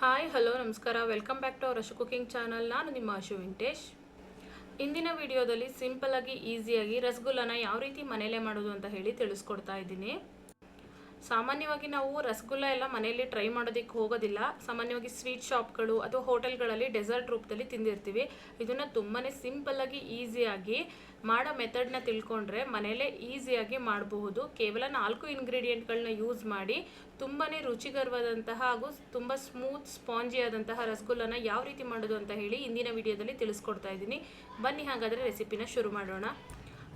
Hi hello ನಮಸ್ಕಾರ. Welcome back to our Ashu cooking channel ನಾನು ನಿಮ್ಮ ಅಶು ವೆಂಕಟೇಶ್. ಇಂದಿನ ವಿಡಿಯೋದಲ್ಲಿ ಸಿಂಪಲಾಗಿ ಈಸಿಯಾಗಿ ರಸಗುಲ್ಲನ ಯಾವ ರೀತಿ ಮನೆಯಲ್ಲೇ ಮಾಡೋದು ಅಂತ ಹೇಳಿ ತಿಳಿಸ್ಕೊಡ್ತಾ ಇದ್ದೀನಿ. ಸಾಮಾನ್ಯವಾಗಿ ನಾವು ರಸಗುಲ್ಲ ಎಲ್ಲ ಮನೆಯಲ್ಲಿ ಟ್ರೈ ಮಾಡೋದಕ್ಕೆ ಹೋಗೋದಿಲ್ಲ. ಸಾಮಾನ್ಯವಾಗಿ ಸ್ವೀಟ್ ಶಾಪ್ಗಳು ಅಥವಾ ಹೋಟೆಲ್ಗಳಲ್ಲಿ ಡೆಸರ್ಟ್ ರೂಪದಲ್ಲಿ ತಿಂದಿರ್ತೀವಿ. ಇದನ್ನು ತುಂಬಾ ಸಿಂಪಲ್ಲಾಗಿ ಈಸಿಯಾಗಿ ಮಾಡೋ ಮೆಥಡ್ನ ತಿಳ್ಕೊಂಡ್ರೆ ಮನೆಯಲ್ಲೇ ಈಸಿಯಾಗಿ ಮಾಡಬಹುದು. ಕೇವಲ ನಾಲ್ಕು ಇಂಗ್ರೀಡಿಯೆಂಟ್ಗಳನ್ನ ಯೂಸ್ ಮಾಡಿ ತುಂಬಾ ರುಚಿಕರವಾದಂತಹ ಹಾಗೂ ತುಂಬ ಸ್ಮೂತ್ ಸ್ಪಾಂಜಿ ಆದಂತಹ ರಸಗುಲ್ಲನ ಯಾವ ರೀತಿ ಮಾಡೋದು ಅಂತ ಹೇಳಿ ಇಂದಿನ ವಿಡಿಯೋದಲ್ಲಿ ತಿಳಿಸ್ಕೊಡ್ತಾ ಇದ್ದೀನಿ. ಬನ್ನಿ ಹಾಗಾದರೆ ರೆಸಿಪಿನ ಶುರು ಮಾಡೋಣ.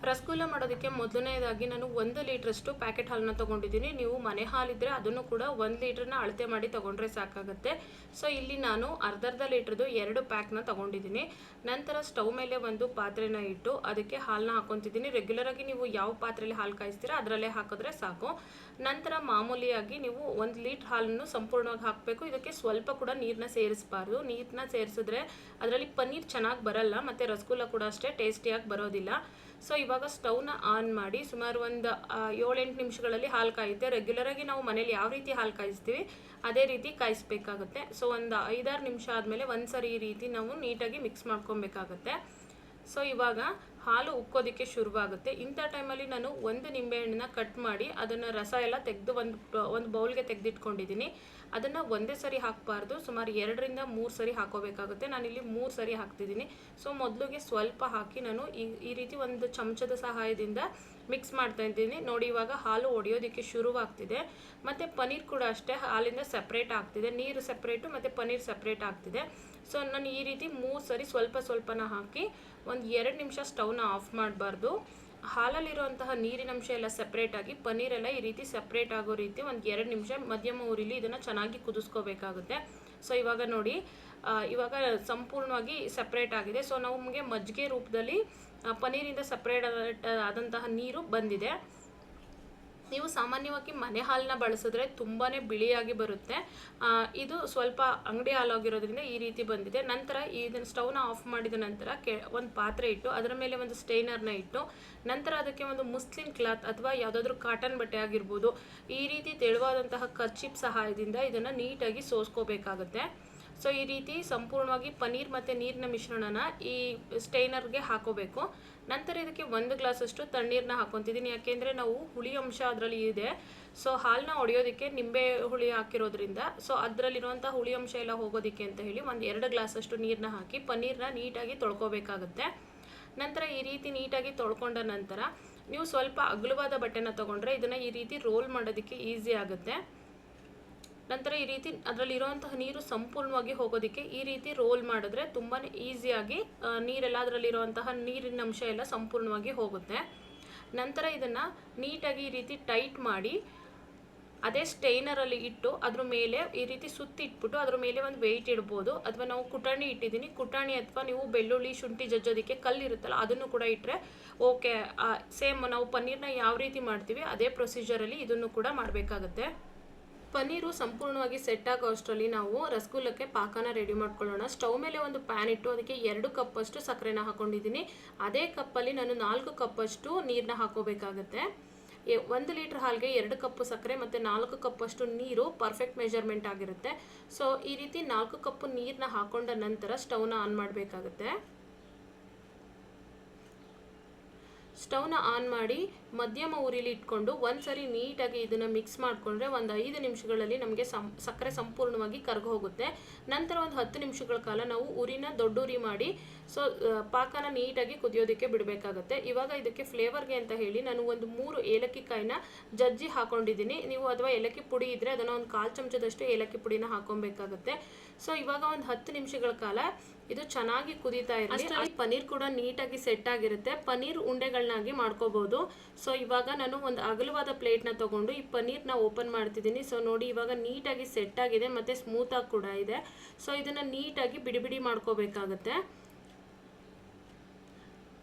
ರಸಗುಲ್ಲ ಮಾಡೋದಕ್ಕೆ ಮೊದಲನೇದಾಗಿ ನಾನು ಒಂದು ಲೀಟ್ರಷ್ಟು ಪ್ಯಾಕೆಟ್ ಹಾಲನ್ನ ತೊಗೊಂಡಿದ್ದೀನಿ. ನೀವು ಮನೆ ಹಾಲಿದ್ದರೆ ಅದನ್ನು ಕೂಡ ಒಂದು ಲೀಟ್ರನ್ನ ಅಳತೆ ಮಾಡಿ ತೊಗೊಂಡ್ರೆ ಸಾಕಾಗುತ್ತೆ. ಸೊ, ಇಲ್ಲಿ ನಾನು ಅರ್ಧರ್ಧ ಲೀಟ್ರದ್ದು ಎರಡು ಪ್ಯಾಕ್ನ ತೊಗೊಂಡಿದ್ದೀನಿ. ನಂತರ ಸ್ಟವ್ ಮೇಲೆ ಒಂದು ಪಾತ್ರೆನ ಇಟ್ಟು ಅದಕ್ಕೆ ಹಾಲನ್ನ ಹಾಕೊತಿದ್ದೀನಿ. ರೆಗ್ಯುಲರಾಗಿ ನೀವು ಯಾವ ಪಾತ್ರೆಯಲ್ಲಿ ಹಾಲು ಕಾಯಿಸ್ತೀರಾ ಅದರಲ್ಲೇ ಹಾಕಿದ್ರೆ ಸಾಕು. ನಂತರ ಮಾಮೂಲಿಯಾಗಿ ನೀವು ಒಂದು ಲೀಟ್ರ್ ಹಾಲನ್ನು ಸಂಪೂರ್ಣವಾಗಿ ಹಾಕಬೇಕು. ಇದಕ್ಕೆ ಸ್ವಲ್ಪ ಕೂಡ ನೀರನ್ನ ಸೇರಿಸಬಾರ್ದು. ನೀರನ್ನ ಸೇರಿಸಿದ್ರೆ ಅದರಲ್ಲಿ ಪನ್ನೀರ್ ಚೆನ್ನಾಗಿ ಬರಲ್ಲ, ಮತ್ತು ರಸಗುಲ್ಲ ಕೂಡ ಅಷ್ಟೇ ಟೇಸ್ಟಿಯಾಗಿ ಬರೋದಿಲ್ಲ. ಸೊ ಇವಾಗ ಸ್ಟವ್ನ ಆನ್ ಮಾಡಿ ಸುಮಾರು ಒಂದು ಏಳೆಂಟು ನಿಮಿಷಗಳಲ್ಲಿ ಹಾಲು ಕಾಯುತ್ತೆ. ರೆಗ್ಯುಲರಾಗಿ ನಾವು ಮನೇಲಿ ಯಾವ ರೀತಿ ಹಾಲು ಕಾಯಿಸ್ತೀವಿ, ಅದೇ ರೀತಿ ಕಾಯಿಸ್ಬೇಕಾಗುತ್ತೆ. ಸೊ ಒಂದು ಐದಾರು ನಿಮಿಷ ಆದಮೇಲೆ ಒಂದು ಸರಿ ಈ ರೀತಿ ನಾವು ನೀಟಾಗಿ ಮಿಕ್ಸ್ ಮಾಡ್ಕೊಬೇಕಾಗುತ್ತೆ. ಸೊ ಇವಾಗ ಹಾಲು ಉಕ್ಕೋದಕ್ಕೆ ಶುರುವಾಗುತ್ತೆ. ಇಂಥ ಟೈಮಲ್ಲಿ ನಾನು ಒಂದು ನಿಂಬೆಹಣ್ಣನ್ನ ಕಟ್ ಮಾಡಿ ಅದನ್ನು ರಸ ಎಲ್ಲ ತೆಗೆದು ಒಂದು ಒಂದು ಬೌಲ್ಗೆ ತೆಗೆದಿಟ್ಕೊಂಡಿದ್ದೀನಿ. ಅದನ್ನು ಒಂದೇ ಸರಿ ಹಾಕಬಾರ್ದು. ಸುಮಾರು ಎರಡರಿಂದ ಮೂರು ಸರಿ ಹಾಕೋಬೇಕಾಗುತ್ತೆ. ನಾನಿಲ್ಲಿ ಮೂರು ಸರಿ ಹಾಕ್ತಿದ್ದೀನಿ. ಸೊ, ಮೊದಲಿಗೆ ಸ್ವಲ್ಪ ಹಾಕಿ ನಾನು ಈ ಈ ರೀತಿ ಒಂದು ಚಮಚದ ಸಹಾಯದಿಂದ ಮಿಕ್ಸ್ ಮಾಡ್ತಾ ಇದ್ದೀನಿ. ನೋಡಿ, ಇವಾಗ ಹಾಲು ಒಡೆಯೋದಕ್ಕೆ ಶುರುವಾಗ್ತಿದೆ. ಮತ್ತು ಪನ್ನೀರ್ ಕೂಡ ಅಷ್ಟೇ, ಹಾಲಿಂದ ಸಪ್ರೇಟ್ ಆಗ್ತಿದೆ. ನೀರು ಸಪ್ರೇಟು ಮತ್ತು ಪನ್ನೀರ್ ಸಪ್ರೇಟ್ ಆಗ್ತಿದೆ. ಸೊ ನಾನು ಈ ರೀತಿ ಮೂರು ಸರಿ ಸ್ವಲ್ಪ ಸ್ವಲ್ಪನ ಹಾಕಿ ಒಂದು ಎರಡು ನಿಮಿಷ ಸ್ಟವ್ನ ಆಫ್ ಮಾಡಬಾರ್ದು. ಹಾಲಲ್ಲಿರುವಂತಹ ನೀರಿನಂಶ ಎಲ್ಲ ಸಪ್ರೇಟಾಗಿ ಪನ್ನೀರೆಲ್ಲ ಈ ರೀತಿ ಸಪ್ರೇಟ್ ಆಗೋ ರೀತಿ ಒಂದು ಎರಡು ನಿಮಿಷ ಮಧ್ಯಮ ಊರಿಲಿ ಇದನ್ನು ಚೆನ್ನಾಗಿ ಕುದಿಸ್ಕೋಬೇಕಾಗುತ್ತೆ. ಸೊ ಇವಾಗ ನೋಡಿ ಇವಾಗ ಸಂಪೂರ್ಣವಾಗಿ ಸಪ್ರೇಟ್ ಆಗಿದೆ. ಸೊ ನಮಗೆ ಮಜ್ಜಿಗೆ ರೂಪದಲ್ಲಿ ಪನ್ನೀರಿಂದ ಸಪ್ರೇಟ್ ಆದಂತಹ ನೀರು ಬಂದಿದೆ. ನೀವು ಸಾಮಾನ್ಯವಾಗಿ ಮನೆ ಹಾಲನ್ನ ಬಳಸಿದ್ರೆ ತುಂಬಾ ಬಿಳಿಯಾಗಿ ಬರುತ್ತೆ. ಇದು ಸ್ವಲ್ಪ ಅಂಗಡಿ ಹಾಲಾಗಿರೋದ್ರಿಂದ ಈ ರೀತಿ ಬಂದಿದೆ. ನಂತರ ಇದನ್ನು ಸ್ಟವ್ನ ಆಫ್ ಮಾಡಿದ ನಂತರ ಒಂದು ಪಾತ್ರೆ ಇಟ್ಟು, ಅದರ ಮೇಲೆ ಒಂದು ಸ್ಟೈನರ್ನ ಇಟ್ಟು, ನಂತರ ಅದಕ್ಕೆ ಒಂದು ಮುಸ್ಲಿಂ ಕ್ಲಾತ್ ಅಥವಾ ಯಾವುದಾದ್ರೂ ಕಾಟನ್ ಬಟ್ಟೆ ಆಗಿರ್ಬೋದು, ಈ ರೀತಿ ತೆಳುವಾದಂತಹ ಕರ್ಚಿಪ್ ಸಹಾಯದಿಂದ ಇದನ್ನು ನೀಟಾಗಿ ಸೋಸ್ಕೋಬೇಕಾಗುತ್ತೆ. ಸೊ ಈ ರೀತಿ ಸಂಪೂರ್ಣವಾಗಿ ಪನ್ನೀರ್ ಮತ್ತು ನೀರಿನ ಮಿಶ್ರಣನ ಈ ಸ್ಟೈನರ್ಗೆ ಹಾಕೋಬೇಕು. ನಂತರ ಇದಕ್ಕೆ ಒಂದು ಗ್ಲಾಸಷ್ಟು ತಣ್ಣೀರನ್ನ ಹಾಕೊತಿದ್ದೀನಿ. ಯಾಕೆಂದರೆ ನಾವು ಹುಳಿ ಅಂಶ ಅದರಲ್ಲಿ ಇದೆ. ಸೊ ಹಾಲನ್ನ ಒಡೆಯೋದಕ್ಕೆ ನಿಂಬೆ ಹುಳಿ ಹಾಕಿರೋದ್ರಿಂದ ಸೊ ಅದರಲ್ಲಿರುವಂಥ ಹುಳಿ ಅಂಶ ಎಲ್ಲ ಹೋಗೋದಕ್ಕೆ ಅಂತ ಹೇಳಿ ಒಂದು ಎರಡು ಗ್ಲಾಸಷ್ಟು ನೀರನ್ನ ಹಾಕಿ ಪನ್ನೀರನ್ನ ನೀಟಾಗಿ ತೊಳ್ಕೊಬೇಕಾಗುತ್ತೆ. ನಂತರ ಈ ರೀತಿ ನೀಟಾಗಿ ತೊಳ್ಕೊಂಡ ನಂತರ ನೀವು ಸ್ವಲ್ಪ ಅಗಲವಾದ ಬಟ್ಟೆನ ತೊಗೊಂಡ್ರೆ ಇದನ್ನು ಈ ರೀತಿ ರೋಲ್ ಮಾಡೋದಕ್ಕೆ ಈಸಿ ಆಗುತ್ತೆ. ನಂತರ ಈ ರೀತಿ ಅದರಲ್ಲಿ ಇರುವಂತಹ ನೀರು ಸಂಪೂರ್ಣವಾಗಿ ಹೋಗೋದಕ್ಕೆ ಈ ರೀತಿ ರೋಲ್ ಮಾಡಿದ್ರೆ ತುಂಬಾ ಈಸಿಯಾಗಿ ನೀರೆಲ್ಲ ಅದರಲ್ಲಿರುವಂತಹ ನೀರಿನ ಅಂಶ ಎಲ್ಲ ಸಂಪೂರ್ಣವಾಗಿ ಹೋಗುತ್ತೆ. ನಂತರ ಇದನ್ನು ನೀಟಾಗಿ ಈ ರೀತಿ ಟೈಟ್ ಮಾಡಿ, ಅದೇ ಸ್ಟೈನರಲ್ಲಿ ಇಟ್ಟು ಅದ್ರ ಮೇಲೆ ಈ ರೀತಿ ಸುತ್ತಿ ಇಟ್ಬಿಟ್ಟು ಅದ್ರ ಮೇಲೆ ಒಂದು ವೆಯ್ಟ್ ಇಡ್ಬೋದು. ಅಥವಾ ನಾವು ಕುಟಾಣಿ ಇಟ್ಟಿದ್ದೀನಿ. ಕುಟಾಣಿ ಅಥವಾ ನೀವು ಬೆಳ್ಳುಳ್ಳಿ, ಶುಂಠಿ ಜಜ್ಜೋದಕ್ಕೆ ಕಲ್ಲು ಇರುತ್ತಲ್ಲ, ಅದನ್ನು ಕೂಡ ಇಟ್ಟರೆ ಓಕೆ ಸೇಮ್ ನಾವು ಪನ್ನೀರ್ನ ಯಾವ ರೀತಿ ಮಾಡ್ತೀವಿ, ಅದೇ ಪ್ರೊಸೀಜರಲ್ಲಿ ಇದನ್ನು ಕೂಡ ಮಾಡಬೇಕಾಗತ್ತೆ. ಪನ್ನೀರು ಸಂಪೂರ್ಣವಾಗಿ ಸೆಟ್ ಆಗೋ ಅಷ್ಟರಲ್ಲಿ ನಾವು ರಸಗುಲ್ಲಕ್ಕೆ ಪಾಕನ ರೆಡಿ ಮಾಡ್ಕೊಳ್ಳೋಣ. ಸ್ಟವ್ ಮೇಲೆ ಒಂದು ಪ್ಯಾನ್ ಇಟ್ಟು ಅದಕ್ಕೆ ಎರಡು ಕಪ್ಪಷ್ಟು ಸಕ್ಕರೆನ ಹಾಕೊಂಡಿದ್ದೀನಿ. ಅದೇ ಕಪ್ಪಲ್ಲಿ ನಾನು ನಾಲ್ಕು ಕಪ್ಪಷ್ಟು ನೀರನ್ನ ಹಾಕೋಬೇಕಾಗತ್ತೆ. ಒಂದು ಲೀಟ್ರ್ ಹಾಲಿಗೆ ಎರಡು ಕಪ್ಪು ಸಕ್ಕರೆ ಮತ್ತು ನಾಲ್ಕು ಕಪ್ಪಷ್ಟು ನೀರು ಪರ್ಫೆಕ್ಟ್ ಮೆಜರ್ಮೆಂಟ್ ಆಗಿರುತ್ತೆ. ಸೊ ಈ ರೀತಿ ನಾಲ್ಕು ಕಪ್ಪು ನೀರನ್ನ ಹಾಕೊಂಡ ನಂತರ ಸ್ಟವ್ನ ಆನ್ ಮಾಡಬೇಕಾಗುತ್ತೆ. ಸ್ಟವ್ನ ಆನ್ ಮಾಡಿ ಮಧ್ಯಮ ಉರಿಲಿ ಇಟ್ಕೊಂಡು ಒಂದು ಸರಿ ನೀಟಾಗಿ ಇದನ್ನು ಮಿಕ್ಸ್ ಮಾಡಿಕೊಂಡ್ರೆ ಒಂದು ಐದು ನಿಮಿಷಗಳಲ್ಲಿ ನಮಗೆ ಸಂ, ಸಕ್ಕರೆ ಸಂಪೂರ್ಣವಾಗಿ ಕರ್ಗ ಹೋಗುತ್ತೆ. ನಂತರ ಒಂದು ಹತ್ತು ನಿಮಿಷಗಳ ಕಾಲ ನಾವು ಉರಿನ ದೊಡ್ಡ ಉರಿ ಮಾಡಿ ಸೊ ಪಾಕನ ನೀಟಾಗಿ ಕುದಿಯೋದಕ್ಕೆ ಬಿಡಬೇಕಾಗುತ್ತೆ. ಇವಾಗ ಇದಕ್ಕೆ ಫ್ಲೇವರ್ಗೆ ಅಂತ ಹೇಳಿ ನಾನು ಒಂದು ಮೂರು ಏಲಕ್ಕಿ ಕಾಯಿನ ಜಜ್ಜಿ ಹಾಕೊಂಡಿದ್ದೀನಿ. ನೀವು ಅಥವಾ ಏಲಕ್ಕಿ ಪುಡಿ ಇದ್ದರೆ ಅದನ್ನು ಒಂದು ಕಾಲು ಚಮಚದಷ್ಟು ಏಲಕ್ಕಿ ಪುಡಿನ ಹಾಕೊಬೇಕಾಗತ್ತೆ. ಸೊ, ಇವಾಗ ಒಂದು ಹತ್ತು ನಿಮಿಷಗಳ ಕಾಲ ಇದು ಚೆನ್ನಾಗಿ ಕುದೀತಾ ಇರಲಿ. ಪನ್ನೀರ್ ಕೂಡ ನೀಟಾಗಿ ಸೆಟ್ ಆಗಿರುತ್ತೆ. ಪನ್ನೀರ್ ಉಂಡೆಗಳನ್ನಾಗಿ ಮಾಡ್ಕೋಬಹುದು ಸೊ ಇವಾಗ ನಾನು ಒಂದು ಅಗಲವಾದ ಪ್ಲೇಟ್ನ ತಗೊಂಡು ಈ ಪನ್ನೀರ್ನ ಓಪನ್ ಮಾಡ್ತಿದ್ದೀನಿ. ಸೊ ನೋಡಿ ಇವಾಗ ನೀಟಾಗಿ ಸೆಟ್ ಆಗಿದೆ ಮತ್ತೆ ಸ್ಮೂತ್ ಸ್ಮೂತಾಗಿ ಕೂಡ ಇದೆ. ಸೊ ಇದನ್ನ ನೀಟಾಗಿ ಬಿಡಿ ಬಿಡಿ ಮಾಡ್ಕೋಬೇಕಾಗತ್ತೆ.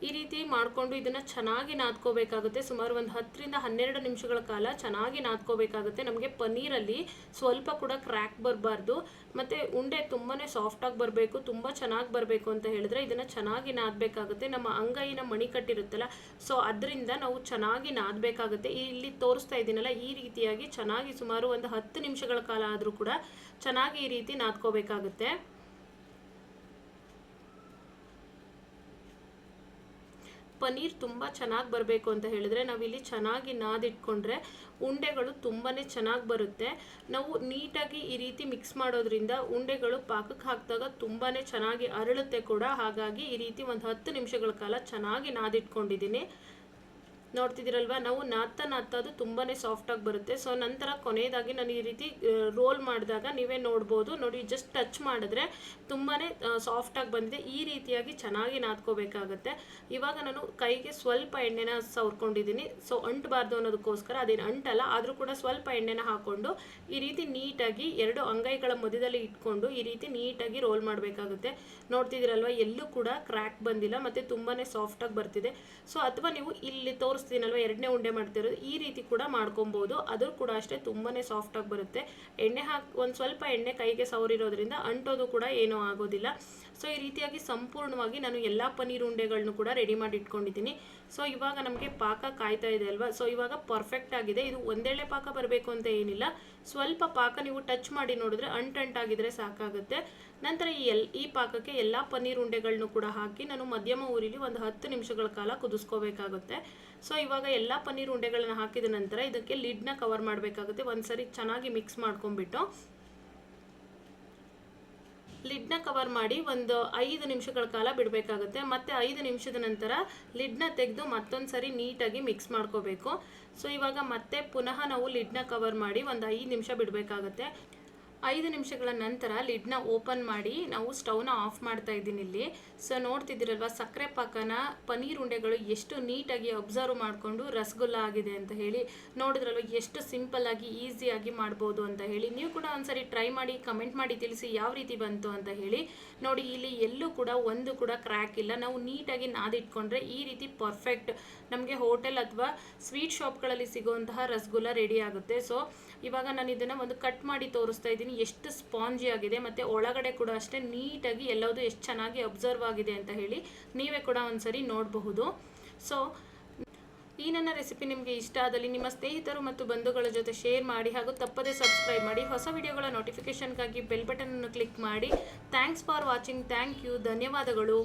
ಈ ರೀತಿ ಮಾಡಿಕೊಂಡು ಇದನ್ನು ಚೆನ್ನಾಗಿ ನಾದ್ಕೋಬೇಕಾಗುತ್ತೆ. ಸುಮಾರು ಒಂದು ಹತ್ತರಿಂದ ಹನ್ನೆರಡು ನಿಮಿಷಗಳ ಕಾಲ ಚೆನ್ನಾಗಿ ನಾದ್ಕೋಬೇಕಾಗುತ್ತೆ. ನಮಗೆ ಪನ್ನೀರಲ್ಲಿ ಸ್ವಲ್ಪ ಕೂಡ ಕ್ರ್ಯಾಕ್ ಬರಬಾರ್ದು. ಮತ್ತು ಉಂಡೆ ತುಂಬಾ ಸಾಫ್ಟಾಗಿ ಬರಬೇಕು, ತುಂಬ ಚೆನ್ನಾಗಿ ಬರಬೇಕು ಅಂತ ಹೇಳಿದ್ರೆ ಇದನ್ನು ಚೆನ್ನಾಗಿ ನಾದಬೇಕಾಗುತ್ತೆ. ನಮ್ಮ ಅಂಗೈನ ಮಣಿ ಕಟ್ಟಿರುತ್ತಲ್ಲ ಸೊ ಅದರಿಂದ ನಾವು ಚೆನ್ನಾಗಿ ನಾದಬೇಕಾಗುತ್ತೆ. ಇಲ್ಲಿ ತೋರಿಸ್ತಾ ಇದ್ದೀನಲ್ಲ, ಈ ರೀತಿಯಾಗಿ ಚೆನ್ನಾಗಿ ಸುಮಾರು ಒಂದು ಹತ್ತು ನಿಮಿಷಗಳ ಕಾಲ ಆದರೂ ಕೂಡ ಚೆನ್ನಾಗಿ ಈ ರೀತಿ ನಾದ್ಕೋಬೇಕಾಗುತ್ತೆ. ಪನ್ನೀರ್ ತುಂಬ ಚೆನ್ನಾಗಿ ಬರಬೇಕು ಅಂತ ಹೇಳಿದ್ರೆ ನಾವಿಲ್ಲಿ ಚೆನ್ನಾಗಿ ನಾದಿಟ್ಕೊಂಡ್ರೆ ಉಂಡೆಗಳು ತುಂಬಾ ಚೆನ್ನಾಗಿ ಬರುತ್ತೆ. ನಾವು ನೀಟಾಗಿ ಈ ರೀತಿ ಮಿಕ್ಸ್ ಮಾಡೋದ್ರಿಂದ ಉಂಡೆಗಳು ಪಾಕಕ್ಕೆ ಹಾಕಿದಾಗ ತುಂಬಾ ಚೆನ್ನಾಗಿ ಅರಳುತ್ತೆ ಕೂಡ. ಹಾಗಾಗಿ ಈ ರೀತಿ ಒಂದು ಹತ್ತು ನಿಮಿಷಗಳ ಕಾಲ ಚೆನ್ನಾಗಿ ನಾದಿಟ್ಕೊಂಡಿದ್ದೀನಿ. ನೋಡ್ತಿದ್ದೀರಲ್ವಾ? ನಾವು ನಾತ್ತ ನಾತ್ತ ಅದು ತುಂಬಾ ಸಾಫ್ಟಾಗಿ ಬರುತ್ತೆ. ಸೊ ನಂತರ ಕೊನೆಯದಾಗಿ ನಾನು ಈ ರೀತಿ ರೋಲ್ ಮಾಡಿದಾಗ ನೀವೇ ನೋಡ್ಬೋದು. ನೋಡಿ ಜಸ್ಟ್ ಟಚ್ ಮಾಡಿದ್ರೆ ತುಂಬಾ ಸಾಫ್ಟಾಗಿ ಬಂದಿದೆ. ಈ ರೀತಿಯಾಗಿ ಚೆನ್ನಾಗಿ ನಾದ್ಕೋಬೇಕಾಗತ್ತೆ. ಇವಾಗ ನಾನು ಕೈಗೆ ಸ್ವಲ್ಪ ಎಣ್ಣೆನ ಸವರ್ಕೊಂಡಿದ್ದೀನಿ. ಸೊ ಅಂಟಬಾರ್ದು ಅನ್ನೋದಕ್ಕೋಸ್ಕರ ಅದೇನು ಅಂಟಲ್ಲ, ಆದರೂ ಕೂಡ ಸ್ವಲ್ಪ ಎಣ್ಣೆನ ಹಾಕ್ಕೊಂಡು ಈ ರೀತಿ ನೀಟಾಗಿ ಎರಡು ಅಂಗೈಗಳ ಮಧ್ಯದಲ್ಲಿ ಇಟ್ಕೊಂಡು ಈ ರೀತಿ ನೀಟಾಗಿ ರೋಲ್ ಮಾಡಬೇಕಾಗುತ್ತೆ. ನೋಡ್ತಿದ್ದೀರಲ್ವ? ಎಲ್ಲೂ ಕೂಡ ಕ್ರ್ಯಾಕ್ ಬಂದಿಲ್ಲ, ಮತ್ತು ತುಂಬಾ ಸಾಫ್ಟಾಗಿ ಬರ್ತಿದೆ. ಸೊ ಅಥವಾ ನೀವು ಇಲ್ಲಿ ತೋರಿಸ್ತೀನಲ್ವ ಎರಡನೇ ಉಂಡೆ ಮಾಡ್ತಿರೋದು, ಈ ರೀತಿ ಕೂಡ ಮಾಡ್ಕೊಬೋದು. ಅದು ಕೂಡ ಅಷ್ಟೇ ತುಂಬಾ ಸಾಫ್ಟಾಗಿ ಬರುತ್ತೆ. ಎಣ್ಣೆ ಹಾಕಿ, ಒಂದು ಸ್ವಲ್ಪ ಎಣ್ಣೆ ಕೈಗೆ ಸವರಿರೋದ್ರಿಂದ ಅಂಟೋದು ಕೂಡ ಏನೂ ಆಗೋದಿಲ್ಲ. ಸೊ ಈ ರೀತಿಯಾಗಿ ಸಂಪೂರ್ಣವಾಗಿ ನಾನು ಎಲ್ಲ ಪನ್ನೀರ್ ಉಂಡೆಗಳನ್ನು ಕೂಡ ರೆಡಿ ಮಾಡಿ ಇಟ್ಕೊಂಡಿದ್ದೀನಿ ಸೊ ಇವಾಗ ನಮಗೆ ಪಾಕ ಕಾಯ್ತಾ ಇದೆ ಅಲ್ವಾ? ಸೊ ಇವಾಗ ಪರ್ಫೆಕ್ಟ್ ಆಗಿದೆ. ಇದು ಒಂದೇಳೆ ಪಾಕ ಬರಬೇಕು ಅಂತ ಏನಿಲ್ಲ. ಸ್ವಲ್ಪ ಪಾಕ ನೀವು ಟಚ್ ಮಾಡಿ ನೋಡಿದ್ರೆ ಅಂಟಂಟಾಗಿದ್ರೆ ಸಾಕಾಗುತ್ತೆ. ನಂತರ ಈ ಎಲ್, ಈ ಪಾಕಕ್ಕೆ ಎಲ್ಲ ಪನ್ನೀರ್ ಉಂಡೆಗಳನ್ನು ಕೂಡ ಹಾಕಿ ನಾನು ಮಧ್ಯಮ ಊರಿಲಿ ಒಂದು ಹತ್ತು ನಿಮಿಷಗಳ ಕಾಲ ಕುದಿಸ್ಕೋಬೇಕಾಗುತ್ತೆ. ಸೊ ಇವಾಗ ಎಲ್ಲ ಪನ್ನೀರ್ ಉಂಡೆಗಳನ್ನ ಹಾಕಿದ ನಂತರ ಇದಕ್ಕೆ ಲಿಡ್ನ ಕವರ್ ಮಾಡಬೇಕಾಗುತ್ತೆ. ಒಂದ್ಸರಿ ಚೆನ್ನಾಗಿ ಮಿಕ್ಸ್ ಮಾಡ್ಕೊಂಡ್ಬಿಟ್ಟು. ಲಿಡ್ನ ಕವರ್ ಮಾಡಿ ಒಂದು ಐದು ನಿಮಿಷಗಳ ಕಾಲ ಬಿಡಬೇಕಾಗುತ್ತೆ. ಮತ್ತು ಐದು ನಿಮಿಷದ ನಂತರ ಲಿಡ್ನ ತೆಗೆದು ಮತ್ತೊಂದು ಸರಿ ನೀಟಾಗಿ ಮಿಕ್ಸ್ ಮಾಡ್ಕೋಬೇಕು. ಸೊ ಇವಾಗ ಮತ್ತೆ ಪುನಃ ನಾವು ಲಿಡ್ನ ಕವರ್ ಮಾಡಿ ಒಂದು ಐದು ನಿಮಿಷ ಬಿಡಬೇಕಾಗುತ್ತೆ. ಐದು ನಿಮಿಷಗಳ ನಂತರ ಲಿಡ್ನ ಓಪನ್ ಮಾಡಿ, ನಾವು ಸ್ಟವ್ನ ಆಫ್ ಮಾಡ್ತಾ ಇದ್ದೀನಿ ಇಲ್ಲಿ. ಸೊ ನೋಡ್ತಿದ್ದೀರಲ್ವ, ಸಕ್ಕರೆ ಪಾಕನ ಪನ್ನೀರ್ ಉಂಡೆಗಳು ಎಷ್ಟು ನೀಟಾಗಿ ಅಬ್ಸರ್ವ್ ಮಾಡಿಕೊಂಡು ರಸಗುಲ್ಲ ಆಗಿದೆ ಅಂತ ಹೇಳಿ. ನೋಡಿದ್ರಲ್ವ, ಎಷ್ಟು ಸಿಂಪಲ್ ಆಗಿ ಈಸಿಯಾಗಿ ಮಾಡ್ಬೋದು ಅಂತ ಹೇಳಿ. ನೀವು ಕೂಡ ಒಂದ್ಸರಿ ಟ್ರೈ ಮಾಡಿ, ಕಮೆಂಟ್ ಮಾಡಿ ತಿಳಿಸಿ ಯಾವ ರೀತಿ ಬಂತು ಅಂತ ಹೇಳಿ. ನೋಡಿ, ಇಲ್ಲಿ ಎಲ್ಲೂ ಕೂಡ ಒಂದು ಕೂಡ ಕ್ರ್ಯಾಕ್ ಇಲ್ಲ. ನಾವು ನೀಟಾಗಿ ನಾದಿಟ್ಕೊಂಡ್ರೆ ಈ ರೀತಿ ಪರ್ಫೆಕ್ಟ್. ನಮಗೆ ಹೋಟೆಲ್ ಅಥವಾ ಸ್ವೀಟ್ ಶಾಪ್ಗಳಲ್ಲಿ ಸಿಗುವಂತಹ ರಸಗುಲ್ಲ ರೆಡಿ ಆಗುತ್ತೆ. ಸೊ ಇವಾಗ ನಾನು ಇದನ್ನು ಒಂದು ಕಟ್ ಮಾಡಿ ತೋರಿಸ್ತಾ ಇದ್ದೀನಿ. ಎಷ್ಟು ಸ್ಪಾಂಜಿ ಆಗಿದೆ ಮತ್ತು ಒಳಗಡೆ ಕೂಡ ಅಷ್ಟೇ ನೀಟಾಗಿ ಎಲ್ಲವುದು ಎಷ್ಟು ಚೆನ್ನಾಗಿ ಅಬ್ಸರ್ವ್ ಆಗಿದೆ ಅಂತ ಹೇಳಿ ನೀವೇ ಕೂಡ ಒಂದ್ಸರಿ ನೋಡಬಹುದು. ಸೊ ಈ ನನ್ನ ರೆಸಿಪಿ ನಿಮಗೆ ಇಷ್ಟ ಆದಲ್ಲಿ ನಿಮ್ಮ ಸ್ನೇಹಿತರು ಮತ್ತು ಬಂಧುಗಳ ಜೊತೆ ಶೇರ್ ಮಾಡಿ ಹಾಗೂ ತಪ್ಪದೇ ಸಬ್ಸ್ಕ್ರೈಬ್ ಮಾಡಿ. ಹೊಸ ವಿಡಿಯೋಗಳ ನೋಟಿಫಿಕೇಷನ್ಗಾಗಿ ಬೆಲ್ ಬಟನನ್ನು ಕ್ಲಿಕ್ ಮಾಡಿ. Thanks for watching thank you ಧನ್ಯವಾದಗಳು.